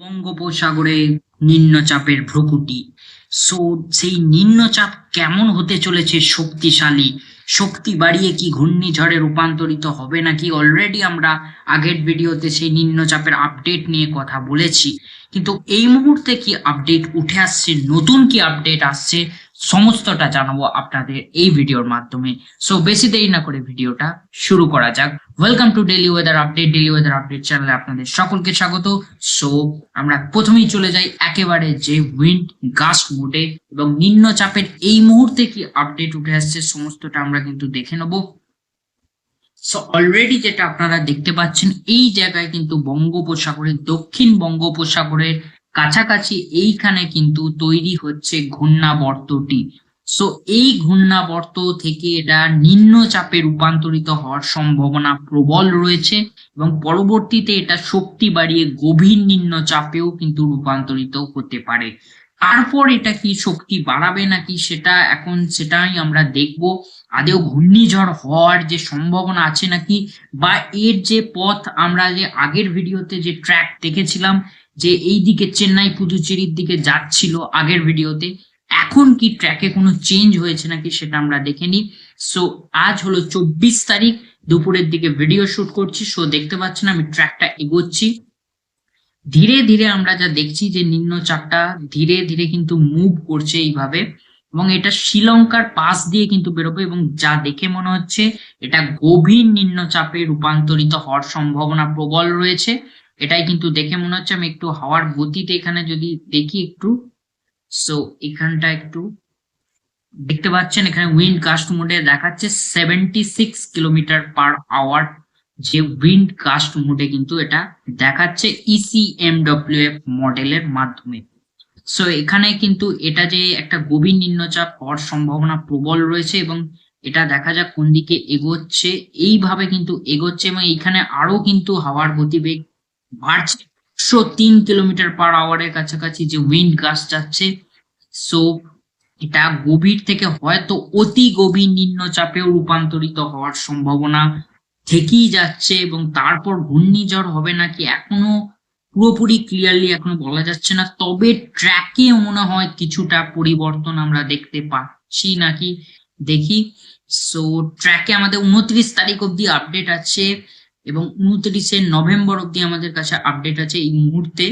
বঙ্গোপসাগরে নিম্নচাপের ভ্রুকুটি। সো, সেই নিম্নচাপ কেমন হতে চলেছে শক্তিশালী? শক্তি বাড়িয়ে কি ঘূর্ণিঝড়ে রূপান্তরিত হবে নাকি? অলরেডি আমরা আগের ভিডিওতে সেই নিম্নচাপের আপডেট নিয়ে কথা বলেছি। কিন্তু এই মুহূর্তে কি আপডেট উঠে আসছে? নতুন কি আপডেট আসছে? সমস্তটা জানাব আপনাদের এই ভিডিওর মাধ্যমে। সো, বেশি দেরি না করে ভিডিওটা শুরু করা যাক। Welcome to daily weather update daily weather update চ্যানেলে আপনাদের সকলকে স্বাগত। সো আমরা প্রথমেই চলে যাই একেবারে যে উইন্ড গাস্ট মোডে এবং নিম্নচাপের এই মুহূর্তে কি আপডেট উঠে আসছে সমস্তটা আমরা কিন্তু দেখে নেব। সো অলরেডি যেটা আপনারা দেখতে পাচ্ছেন, এই জায়গায় কিন্তু বঙ্গোপসাগরের, দক্ষিণ বঙ্গোপসাগরের কাছাকাছি এইখানে কিন্তু তৈরি হচ্ছে ঘূর্ণাবর্তটি। সো এই ঘূর্ণাবর্ত থেকে এটা নিম্নচাপে রূপান্তরিত হওয়ার সম্ভাবনা প্রবল রয়েছে এবং পরবর্তীতে এটা শক্তি বাড়িয়ে গভীর নিম্নচাপেও কিন্তু রূপান্তরিত হতে পারে। তারপর এটা কি শক্তি বাড়াবে নাকি সেটা এখন সেটাই আমরা দেখব। আদেও ঘূর্ণিঝড় হওয়ার যে সম্ভাবনা আছে নাকি বা এর যে পথ আমরা যে আগের ভিডিওতে যে ট্র্যাক দেখেছিলাম যে এই দিকে চেন্নাই পুদুচেরির দিকে যাচ্ছিল আগের ভিডিওতে এখন কি ট্র্যাকে কোনো চেঞ্জ হয়েছে নাকি সেটা আমরা দেখে নিই। সো আজ হলো চব্বিশ তারিখ, দুপুরের দিকে ভিডিও শুট করছি। সো দেখতে পাচ্ছেন আমি ট্র্যাকটা এগোচ্ছি। ধীরে ধীরে আমরা যা দেখছি যে নিম্নচাপটা ধীরে ধীরে কিন্তু মুভ করছে এইভাবে। এবং এটা শ্রীলঙ্কার পাশ দিয়ে কিন্তু বেরোবে এবং যা দেখে মনে হচ্ছে, এটা গভীর নিম্নচাপে রূপান্তরিত হওয়ার সম্ভাবনা প্রবল রয়েছে। এটাই কিন্তু দেখে মনে হচ্ছে। আমি একটু হাওয়ার গতিতে এখানে যদি দেখি একটু। সো এখানটা একটু দেখতে পাচ্ছেন, এখানে উইন্ড কাস্ট মোডে দেখাচ্ছে seventy six kilometre per hour যে উইন্ড কাস্ট মোডে কিন্তু এটা দেখাচ্ছে E ইসিএমডব্লিউএফ মডেলের মাধ্যমে। সো এখানে কিন্তু এটা যে একটা গভীর নিম্নচাপ হওয়ার সম্ভাবনা প্রবল রয়েছে এবং এটা দেখা যাক কোন দিকে এগোচ্ছে। এইভাবে কিন্তু এগোচ্ছে এবং এখানে আরও কিন্তু হাওয়ার গতিবেগ বাড়ছে। একশো তিন কিলোমিটার পার আওয়ারের কাছাকাছি যে উইন্ড গাছ যাচ্ছে। সো এটা গভীর থেকে হয়তো অতি গভীর নিম্নচাপেও রূপান্তরিত হওয়ার সম্ভাবনা থেকেই যাচ্ছে এবং তারপর ঘূর্ণিঝড় হবে নাকি এখনও পুরোপুরি ক্লিয়ারলি এখনও বলা যাচ্ছে না। তবে ট্র্যাকে মনে হয় কিছুটা পরিবর্তন আমরা দেখতে পাচ্ছি নাকি? দেখি। সো ট্র্যাকে আমাদের উনত্রিশ তারিখ অব্দি আপডেট আছে। এবং উনত্রিশে নভেম্বর অব্দি আমাদের কাছে আপডেট আছে এই মুহূর্তে।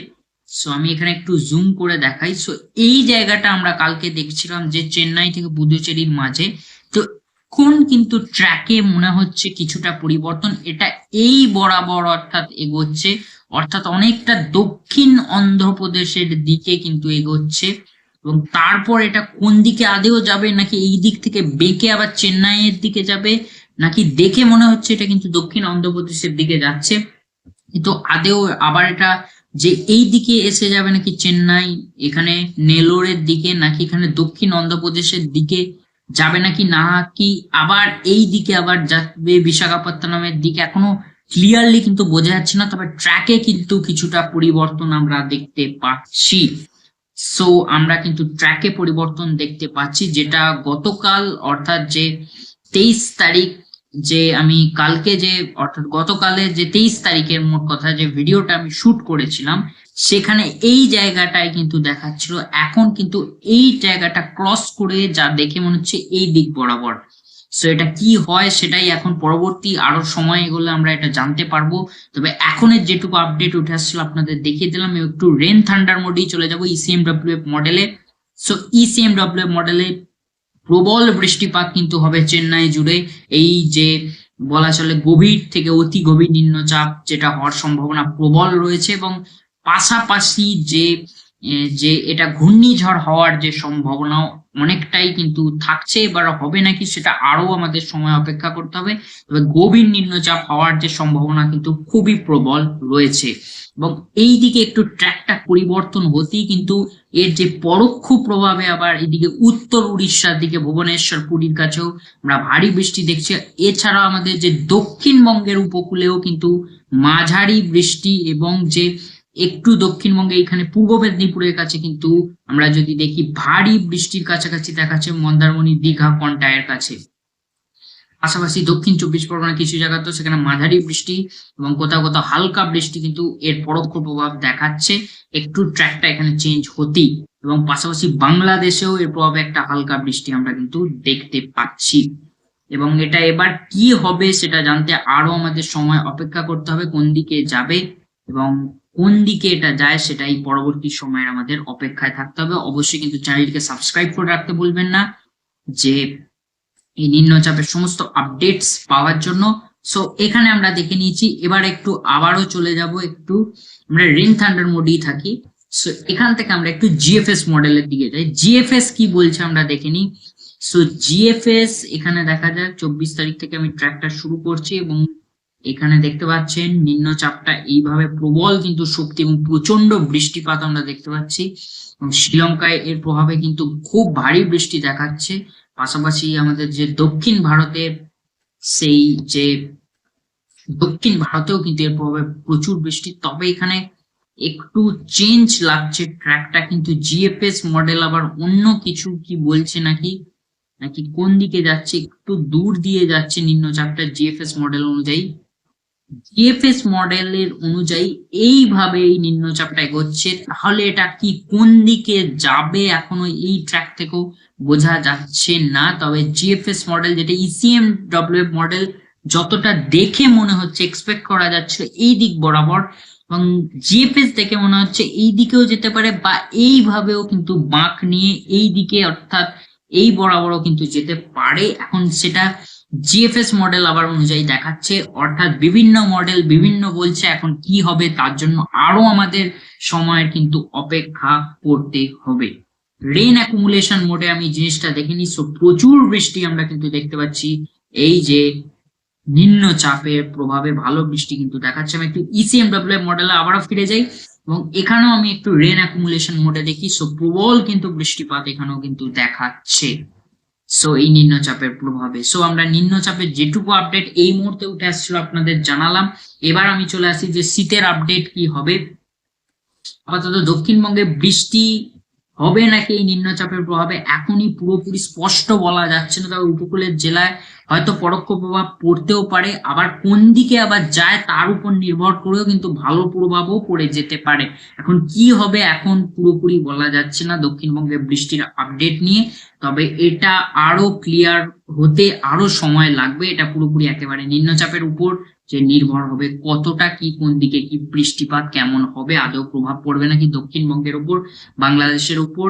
সো আমি এখানে একটু জুম করে দেখাই। সো এই জায়গাটা আমরা কালকে দেখছিলাম যে চেন্নাই থেকে পুদুচেরির মাঝে। তো কোন কিন্তু ট্র্যাকে মনে হচ্ছে কিছুটা পরিবর্তন। এটা এই বরাবর অর্থাৎ এগোচ্ছে। অর্থাৎ অনেকটা দক্ষিণ অন্ধ্রপ্রদেশের দিকে কিন্তু এগোচ্ছে। এবং তারপর এটা কোন দিকে আদেও যাবে নাকি এই দিক থেকে বেঁকে আবার চেন্নাইয়ের দিকে যাবে নাকি দেখে মনে হচ্ছে এটা কিন্তু দক্ষিণ অন্ধ্রপ্রদেশের দিকে যাচ্ছে? কিন্তু আদেও আবার এটা যে এই দিকে এসে যাবে নাকি চেন্নাই, এখানে নেলোরের দিকে, নাকি এখানে দক্ষিণ অন্ধ্রপ্রদেশের দিকে যাবে নাকি না, কি আবার এই দিকে আবার যাবে বিশাখাপত্তনমের দিকে? এখনও ক্লিয়ারলি কিন্তু বোঝা যাচ্ছে না, তবে ট্র্যাকে কিন্তু কিছুটা পরিবর্তন আমরা দেখতে পাচ্ছি। সো আমরা কিন্তু ট্র্যাকে পরিবর্তন দেখতে পাচ্ছি, যেটা গতকাল, অর্থাৎ যে তেইশ তারিখ যে আমি কালকে যে, অর্থাৎ গতকালে যে তেইশ তারিখের মোট কথা, যে ভিডিওটা আমি শুট করেছিলাম, সেখানে এই জায়গাটায় কিন্তু দেখাচ্ছিল, এখন কিন্তু এই জায়গাটা ক্রস করে যা দেখে মনে হচ্ছে এই দিক বরাবর। সো এটা কি হয় সেটাই এখন পরবর্তী আরও সময় এগুলো আমরা এটা জানতে পারব। তবে এখনের যেটুকু আপডেট উঠে আসছিল, আপনাদের দেখিয়ে দিলাম, একটু রেন থান্ডার মোডেই চলে যাব ইসিএমডব্লিউ মডেলে সো ইসিএমডব্লিউ মডেলে প্রবল বৃষ্টিপাত কিন্তু হবে চেন্নাই জুড়ে। এই যে বলা চলে গভীর থেকে অতি গভীর নিম্নচাপ যেটা হওয়ার সম্ভাবনা প্রবল রয়েছে এবং পাশাপাশি যে যে এটা ঘূর্ণিঝড় হওয়ার যে সম্ভাবনা অনেকটাই কিন্তু থাকছে এবার হবে নাকি সেটা আরও আমাদের সময় অপেক্ষা করতে হবে। তবে গভীর নিম্নচাপ হওয়ার যে সম্ভাবনা কিন্তু খুবই প্রবল রয়েছে। এবং এই দিকে একটু ট্র্যাকটা পরিবর্তন হতেই কিন্তু এর যে পরোক্ষ প্রভাবে আবার এদিকে উত্তর উড়িষ্যার দিকে ভুবনেশ্বর, পুরীর কাছেও আমরা ভারী বৃষ্টি দেখছি। এছাড়া আমাদের যে দক্ষিণবঙ্গের উপকূলেও কিন্তু মাঝারি বৃষ্টি এবং যে একটু দক্ষিণবঙ্গে, এখানে পূর্ব মেদিনীপুরের কাছে কিন্তু আমরা যদি দেখি, ভারী বৃষ্টির কাছাকাছি দেখাচ্ছে মন্দারমণি, দীঘা কন্টায়ের কাছে। পাশাপাশি দক্ষিণ চব্বিশ পরগনা কিছু জায়গা তো সেখানে মাঝারি বৃষ্টি এবং কোথাও কোথাও হালকা বৃষ্টি কিন্তু এর পরোক্ষ প্রভাব দেখাচ্ছে। একটু ট্র্যাকটা এখানে চেঞ্জ হতেই এবং পাশাপাশি বাংলাদেশেও এর প্রভাবে একটা হালকা বৃষ্টি আমরা কিন্তু দেখতে পাচ্ছি। এবং এটা এবার কি হবে সেটা জানতে আরও আমাদের সময় অপেক্ষা করতে হবে, কোন দিকে যাবে। এবং কোন দিকে এটা যায় সেটাই পরবর্তী সময়ের আমাদের অপেক্ষায় থাকতে হবে। অবশ্যই কিন্তু চ্যানেলটিকে সাবস্ক্রাইব করে রাখতে ভুলবেন না, যে এই নিম্নচাপের সমস্ত আপডেটস পাওয়ার জন্য। সো এখানে আমরা দেখে নিয়েছি, এবার একটু আবারও চলে যাব একটু, আমরা রেন থান্ডার মোডেই থাকি। সো এখান থেকে আমরা একটু জিএফএস মডেলের দিকে যাই। জিএফএস কি বলছে আমরা দেখে নিই। সো জিএফএস এখানে দেখা যাক, চব্বিশ তারিখ থেকে আমি ট্র্যাকটা শুরু করছি এবং এখানে দেখতে পাচ্ছেন, নিম্নচাপটা এইভাবে প্রবল কিন্তু শক্তি এবং প্রচণ্ড বৃষ্টিপাত আমরা দেখতে পাচ্ছি। শ্রীলঙ্কায় এর প্রভাবে কিন্তু খুব ভারী বৃষ্টি দেখাচ্ছে। পাশাপাশি আমাদের যে দক্ষিণ ভারতের সেই যে দক্ষিণ ভারতেও কিন্তু এর প্রভাবে প্রচুর বৃষ্টি। তবে এখানে একটু চেঞ্জ লাগছে ট্র্যাকটা কিন্তু জিএফএস মডেল আবার অন্য কিছু কি বলছে নাকি? নাকি কোন দিকে যাচ্ছে? একটু দূর দিয়ে যাচ্ছে নিম্নচাপটা জিএফএস মডেল অনুযায়ী। জিএফএস মডেলের অনুযায়ী এইভাবে এই নিম্নচাপটা এগোচ্ছে। তাহলে এটা কি কোন দিকে যাবে এখনও এই ট্র্যাক থেকেও বোঝা যাচ্ছে না। তবে জিএফএস মডেল যেটা ইসিএম ডব্লিউ মডেল যতটা দেখে মনে হচ্ছে এক্সপেক্ট করা যাচ্ছিল এই দিক বরাবর। এবং জিএফএস দেখে মনে হচ্ছে এই দিকেও যেতে পারে বা এইভাবেও কিন্তু বাঁক নিয়ে এই দিকে অর্থাৎ এই বরাবরও কিন্তু যেতে পারে। এখন সেটা জিএফএস মডেল আবার অনুযায়ী দেখাচ্ছে, অর্থাৎ বিভিন্ন মডেল বিভিন্ন বলছে এখন কি হবে, তার জন্য আরও আমাদের সময়ের কিন্তু অপেক্ষা করতে হবে। রেন অ্যাকুমুলেশন মোডে আমি জিনিসটা দেখিনি সো প্রচুর বৃষ্টি আমরা কিন্তু দেখতে পাচ্ছি। এই যে নিম্নচাপের প্রভাবে ভালো বৃষ্টি কিন্তু দেখাচ্ছে। আমি একটু ইসিএম ডব্লিউ মডেলে আবারও ফিরে যাই, এবং এখানেও আমি একটু রেন অ্যাকুমুলেশন মোডে দেখি সো প্রবল কিন্তু বৃষ্টিপাত এখানেও কিন্তু দেখাচ্ছে। সো এই নিম্নচাপের প্রভাবে। সো আমরা নিম্নচাপের যেটুকু আপডেট এই মুহূর্তে উঠে আসছিল আপনাদের জানালাম। এবার আমি চলে আসি যে শীতের আপডেট কি হবে। আপাতত দক্ষিণবঙ্গে বৃষ্টি হবে নাকি এই নিম্নচাপের প্রভাবে? এখনই পুরোপুরি স্পষ্ট বলা যাচ্ছে না। তবে উপকূলের জেলায় হয়তো পরোক্ষ প্রভাব পড়তেও পারে। আবার কোন দিকে আবার যায় তার উপর নির্ভর করেও কিন্তু ভালো প্রভাবও পড়ে যেতে পারে। এখন কি হবে এখন পুরোপুরি বলা যাচ্ছে না। দক্ষিণবঙ্গে বৃষ্টির আপডেট নিয়ে। তবে এটা আরও ক্লিয়ার হতে আরও সময় লাগবে। এটা পুরোপুরি একেবারে নিম্নচাপের উপর যে নির্ভর হবে কতটা কি কোন দিকে কি বৃষ্টিপাত কেমন হবে, আদৌ প্রভাব পড়বে নাকি দক্ষিণবঙ্গের উপর বাংলাদেশের উপর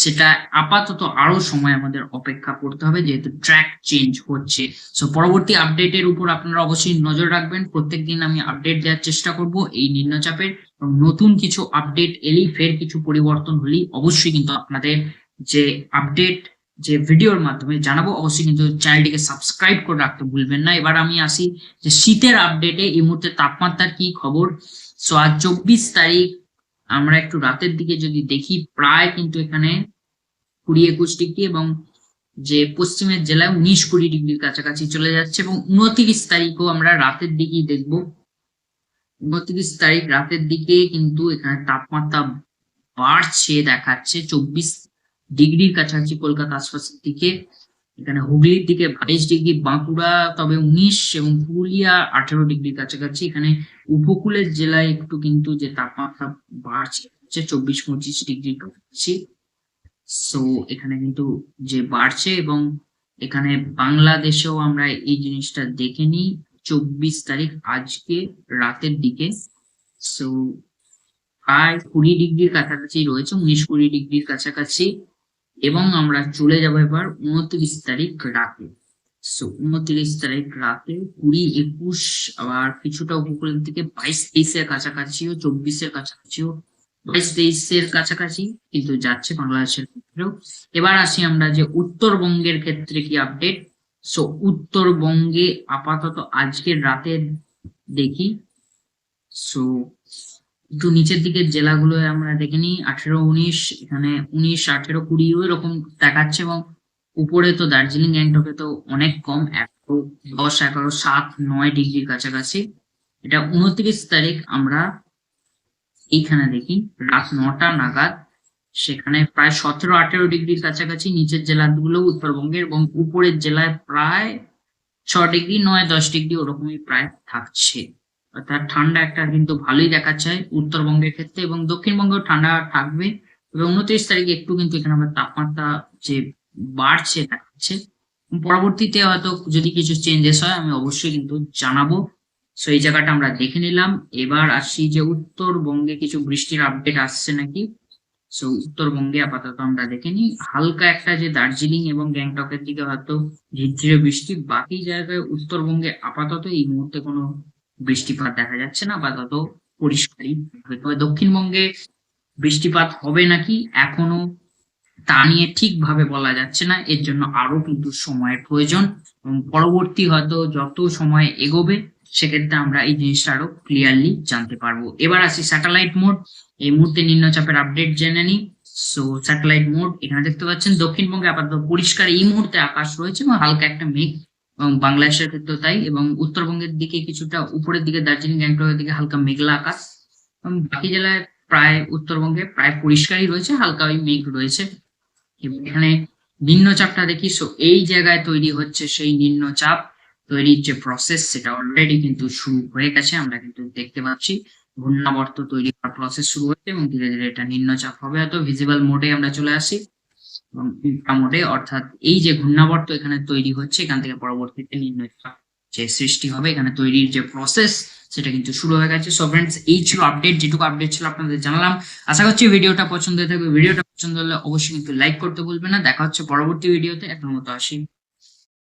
সেটা আপাতত আরও সময় আমাদের অপেক্ষা করতে হবে যেহেতু ট্র্যাক চেঞ্জ হচ্ছে। সো পরবর্তী আপডেটের উপর আপনারা অবশ্যই নজর রাখবেন। প্রত্যেকদিন আমি আপডেট দেওয়ার চেষ্টা করব। এই নিম্নচাপের নতুন কিছু আপডেট এলেই ফের কিছু পরিবর্তন হলেই অবশ্যই কিন্তু আপনাদের যে আপডেট যে ভিডিওর মাধ্যমে জানাব। অবশ্যই কিন্তু চ্যানেলটিকে সাবস্ক্রাইব করে রাখতে ভুলবেন না। এবার আমি আসি যে শীতের আপডেটে এই মুহূর্তে তাপমাত্রার কি খবর? সো আজ চব্বিশ তারিখ, আমরা একটু রাতের দিকে যদি দেখি, প্রায় কিন্তু এখানে কুড়ি একুশ ডিগ্রি এবং যে পশ্চিমের জেলায় উনিশ কুড়ি ডিগ্রির কাছাকাছি চলে যাচ্ছে এবং উনত্রিশ তারিখও আমরা রাতের দিকেই দেখব। উনত্রিশ তারিখ রাতের দিকে কিন্তু এখানে তাপমাত্রা বাড়ছে দেখাচ্ছে। চব্বিশ ডিগ্রির কাছাকাছি কলকাতা আশপাশের দিকে, এখানে হুগলির দিকে বাইশ ডিগ্রি, বাঁকুড়া তবে উনিশ এবং পুরুলিয়া আঠেরো ডিগ্রির কাছাকাছি। এখানে উপকূলের জেলায় একটু কিন্তু যে তাপমাত্রা বাড়ছে, হচ্ছে চব্বিশ পঁচিশ ডিগ্রির কাছাকাছি সো এখানে কিন্তু যে বাড়ছে এবং এখানে বাংলাদেশেও আমরা এই জিনিসটা দেখে নিই, চব্বিশ তারিখ আজকে রাতের দিকে। সো প্রায় কুড়ি ডিগ্রির কাছাকাছি রয়েছে, উনিশ কুড়ি ডিগ্রির কাছাকাছি। এবং আমরা চলে যাব এবার উনত্রিশ তারিখ রাতে। সো উনত্রিশ তারিখ রাতে কুড়ি একুশ আবার কিছুটা উপকূলের দিকে বাইশ তেইশের কাছাকাছিও, চব্বিশের কাছাকাছিও, বাইশ তেইশের কাছাকাছি কিন্তু যাচ্ছে বাংলাদেশের ক্ষেত্রেও। এবার আসি আমরা যে উত্তরবঙ্গের ক্ষেত্রে কি আপডেট সো উত্তরবঙ্গে আপাতত আজকের রাতে দেখি। সো একটু নিচের দিকের জেলাগুলো আমরা দেখে নিই আঠেরো, উনিশ, এখানে উনিশ, আঠেরো, কুড়িও এরকম দেখাচ্ছে এবং উপরে তো দার্জিলিং, গ্যাংটকে তো অনেক কম, একশো দশ, এগারো, সাত, নয় ডিগ্রির কাছাকাছি। এটা উনত্রিশ তারিখ আমরা এইখানে দেখি, রাত নটা নাগাদ। সেখানে প্রায় সতেরো, আঠেরো ডিগ্রির কাছাকাছি নিচের জেলাগুলো উত্তরবঙ্গের এবং উপরের জেলায় প্রায় ছ ডিগ্রি, নয়, দশ ডিগ্রি ওরকমই প্রায় থাকছে। অর্থাৎ ঠান্ডা একটা কিন্তু ভালোই দেখাচ্ছে উত্তরবঙ্গের ক্ষেত্রে এবং দক্ষিণবঙ্গেও ঠান্ডা থাকবে তবে উনত্রিশ তারিখে একটু কিন্তু এখানে আমার তাপমাত্রা যে বাড়ছে, দেখাচ্ছে। পরবর্তীতে হয়তো যদি কিছু চেঞ্জেস হয়, আমি অবশ্যই কিন্তু জানাব। সো এই জায়গাটা আমরা দেখে নিলাম। এবার আসি যে উত্তরবঙ্গে কিছু বৃষ্টির আপডেট আসছে নাকি? সো উত্তরবঙ্গে আপাতত আমরা দেখে নিই। হালকা একটা যে দার্জিলিং এবং গ্যাংটকের দিকে হয়তো ঝিরঝিরে বৃষ্টি বাকি জায়গায় উত্তরবঙ্গে আপাতত এই মুহূর্তে কোনো বৃষ্টিপাত দেখা যাচ্ছে না আপাতত পরিষ্কারই থাকবে। তবে দক্ষিণবঙ্গে বৃষ্টিপাত হবে নাকি এখনও তা নিয়ে ঠিকভাবে বলা যাচ্ছে না। এর জন্য আরও কিন্তু সময়ের প্রয়োজন এবং পরবর্তী হয়তো যত সময় এগোবে, সেক্ষেত্রে আমরা এই জিনিসটা আরও ক্লিয়ারলি জানতে পারব। এবার আসি স্যাটেলাইট মোড এই মুহূর্তে নিম্নচাপের আপডেট জেনে নিই। সো স্যাটেলাইট মোড এখানে দেখতে পাচ্ছেন, দক্ষিণবঙ্গে আপাতত পরিষ্কার এই মুহূর্তে আকাশ রয়েছে এবং হালকা একটা মেঘ এবং বাংলাদেশের ক্ষেত্রেও তাই, এবং উত্তরবঙ্গের দিকে কিছুটা উপরের দিকে, দার্জিলিং, গ্যাংটকের দিকে হালকা মেঘলা আকাশ। এবং বাকি জেলায় প্রায় উত্তরবঙ্গে প্রায় পরিষ্কারই রয়েছে হালকা ওই মেঘ রয়েছে। এবং এখানে নিম্নচাপটা দেখি সো এই জায়গায় তৈরি হচ্ছে সেই নিম্নচাপ। তৈরির যে প্রসেস সেটা অলরেডি কিন্তু শুরু হয়ে গেছে, আমরা কিন্তু দেখতে পাচ্ছি। ঘূর্ণাবর্ত তৈরি করার প্রসেস শুরু হচ্ছে এবং ধীরে ধীরে এটা নিম্নচাপ হবে। হয়তো ভিজিবল মোডে আমরা চলে আসি। ইনফ্রা অর্থাৎ এই যে ঘূর্ণাবর্ত এখানে তৈরি হচ্ছে, এখান থেকে পরবর্তীতে নিম্নচাপ যে সৃষ্টি হবে, এখানে তৈরির যে প্রসেস সেটা কিন্তু শুরু হয়ে গেছে। সো ফ্রেন্ডস এই ছিল আপডেট যেটুকু আপডেট ছিল আপনাদের জানালাম। আশা করছি ভিডিওটা পছন্দ হয়ে থাকবে। ভিডিওটা পছন্দ হলে অবশ্যই কিন্তু লাইক করতে ভুলবেন না। দেখা হচ্ছে পরবর্তী ভিডিওতে এখন মতো আসি।